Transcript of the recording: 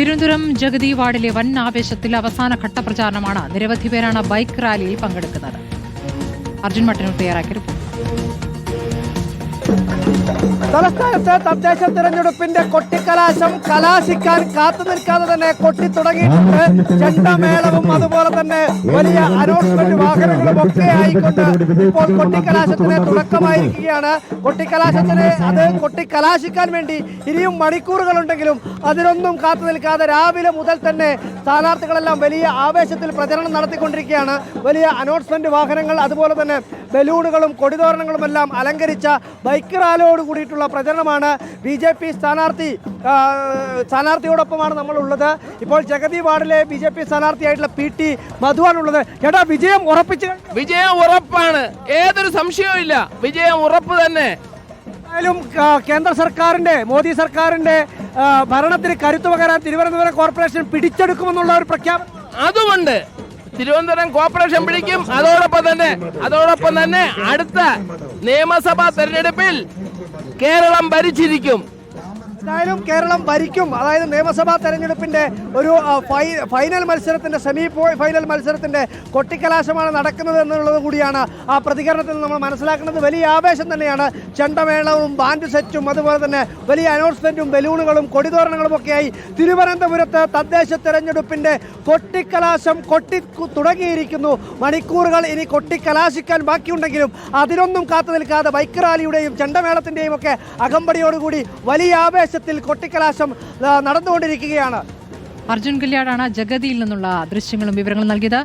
തിരുവനന്തപുരം ജഗതി വാർഡിലെ വൻ ആവേശത്തിൽ അവസാന ഘട്ട പ്രചാരണമാണ് നിരവധി പേരാണ് ബൈക്ക് റാലിയിൽ പങ്കെടുക്കുന്നത്. അർജുൻ മട്ടനൂർ തയ്യാറാക്കിയ റിപ്പോർട്ട്. തലസ്ഥാനത്ത് തദ്ദേശ തിരഞ്ഞെടുപ്പിന്റെ കൊട്ടിക്കലാശം കലാശിക്കാൻ കാത്തു നിൽക്കാതെ തന്നെ കൊട്ടി തുടങ്ങിയിട്ടുണ്ട്. ചെണ്ടമേളവും അതുപോലെ തന്നെ വലിയ അനൗൺസ്മെന്റ് വാഹനങ്ങളും ഒക്കെ ആയിക്കൊണ്ട് ഇപ്പോൾ കൊട്ടിക്കലാശത്തിന് തുടക്കമായിരിക്കുകയാണ്. കൊട്ടിക്കലാശത്തിന് അത് കൊട്ടിക്കലാശിക്കാൻ വേണ്ടി ഇനിയും മണിക്കൂറുകളുണ്ടെങ്കിലും അതിനൊന്നും കാത്തു നിൽക്കാതെ രാവിലെ മുതൽ തന്നെ സ്ഥാനാർത്ഥികളെല്ലാം വലിയ ആവേശത്തിൽ പ്രചരണം നടത്തിക്കൊണ്ടിരിക്കുകയാണ്. വലിയ അനൗൺസ്മെന്റ് വാഹനങ്ങൾ അതുപോലെ തന്നെ ബലൂണുകളും കൊടിതോരണങ്ങളുമെല്ലാം അലങ്കരിച്ച ബൈക്ക് റാലിയോട് കൂടിയിട്ടുള്ള പ്രചരണമാണ് ബി ജെ പി സ്ഥാനാർത്ഥി സ്ഥാനാർത്ഥിയോടൊപ്പമാണ് നമ്മളുള്ളത്. ഇപ്പോൾ ജഗതി വാർഡിലെ ബി ജെ പി സ്ഥാനാർത്ഥിയായിട്ടുള്ള പി ടി മധുവാണുള്ളത്. ചേട്ടാ വിജയം ഉറപ്പിച്ച് വിജയം ഉറപ്പാണ്. ഏതൊരു സംശയവും ഇല്ല. വിജയം ഉറപ്പ് തന്നെ. എന്തായാലും കേന്ദ്ര സർക്കാരിന്റെ മോദി സർക്കാരിന്റെ ഭരണത്തിന് കരുത്തു പകരാൻ തിരുവനന്തപുരം കോർപ്പറേഷൻ പിടിച്ചെടുക്കുമെന്നുള്ള ഒരു പ്രഖ്യാപനം. അതുകൊണ്ട് തിരുവനന്തപുരം കോർപ്പറേഷൻ പിടിക്കും. അതോടൊപ്പം തന്നെ അതോടൊപ്പം തന്നെ അടുത്ത നിയമസഭാ തെരഞ്ഞെടുപ്പിൽ കേരളം ഭരിച്ചിരിക്കും. എന്തായാലും കേരളം ഭരിക്കും. അതായത് നിയമസഭാ തെരഞ്ഞെടുപ്പിന്റെ ഒരു ഫൈനൽ മത്സരത്തിന്റെ സെമി ഫൈനൽ മത്സരത്തിന്റെ കൊട്ടിക്കലാശമാണ് നടക്കുന്നത് എന്നുള്ളത് കൂടിയാണ് ആ പ്രതികരണത്തിൽ നമ്മൾ മനസ്സിലാക്കുന്നത്. വലിയ ആവേശം തന്നെയാണ് ചെണ്ടമേളവും ബാൻഡ് സെറ്റും അതുപോലെ തന്നെ വലിയ അനൗൺസ്മെന്റും ബലൂണുകളും കൊടിതോരണങ്ങളും ഒക്കെയായി തിരുവനന്തപുരത്ത് തദ്ദേശ തെരഞ്ഞെടുപ്പിന്റെ കൊട്ടിക്കലാശം കൊട്ടി തുടങ്ങിയിരിക്കുന്നു. മണിക്കൂറുകൾ ഇനി കൊട്ടിക്കലാശിക്കാൻ ബാക്കിയുണ്ടെങ്കിലും അതിനൊന്നും കാത്തു നിൽക്കാതെ ബൈക്ക് റാലിയുടെയും ചെണ്ടമേളത്തിന്റെയും ഒക്കെ അകമ്പടിയോടുകൂടി വലിയ ആവേശത്തിൽ കൊട്ടിക്കലാശം നടന്നുകൊണ്ടിരിക്കുകയാണ്. അർജുൻ കല്യാടാണ് ജഗതിയിൽ നിന്നുള്ള ദൃശ്യങ്ങളും വിവരങ്ങളും നൽകിയത്.